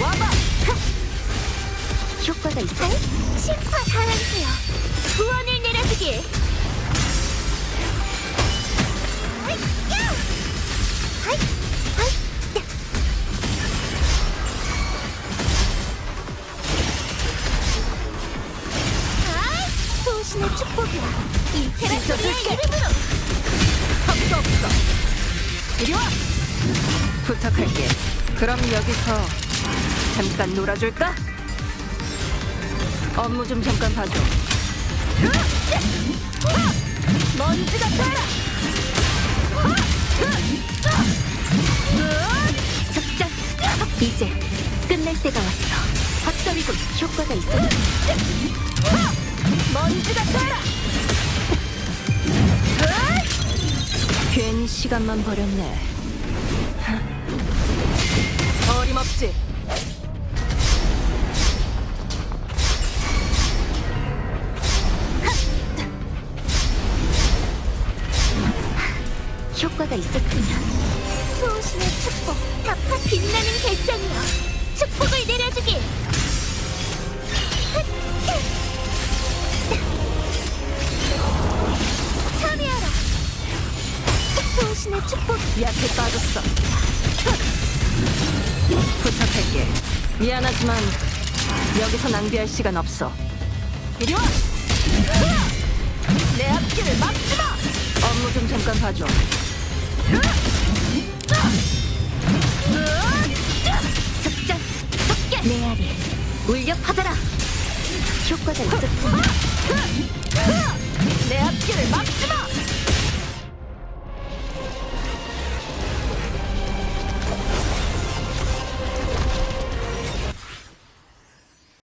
와봐. 효과가 있어. 심판 하란수요. 구원을 내려주길. 하이, 야! 하이, 하이, 야! 하이, 소신의 축복이야. 이 테라토리의 찢어줄게. 이름으로. 탑도 없어. 이리 와. 부탁할게. 그럼 여기서 잠깐 놀아줄까? 업무 좀 잠깐 봐줘. 먼지 같아라. 석장. 이제 끝낼 때가 왔어. 학점이군. 효과가 있어. 먼지 같아라. 괜히 시간만 버렸네. 어림없지. 효과가 있었으면 수호신의 축복 답하 빛나는 결정이여 축복을 내려주길 참여하라 수호신의 축복 약해 빠졌어. 부탁할게. 미안하지만 여기서 낭비할 시간 없어. 이리 와. 내 앞길을 막지 마. 업무 좀 잠깐 봐줘. 석장 석계. 메아리 울려 퍼져라. 효과가 막지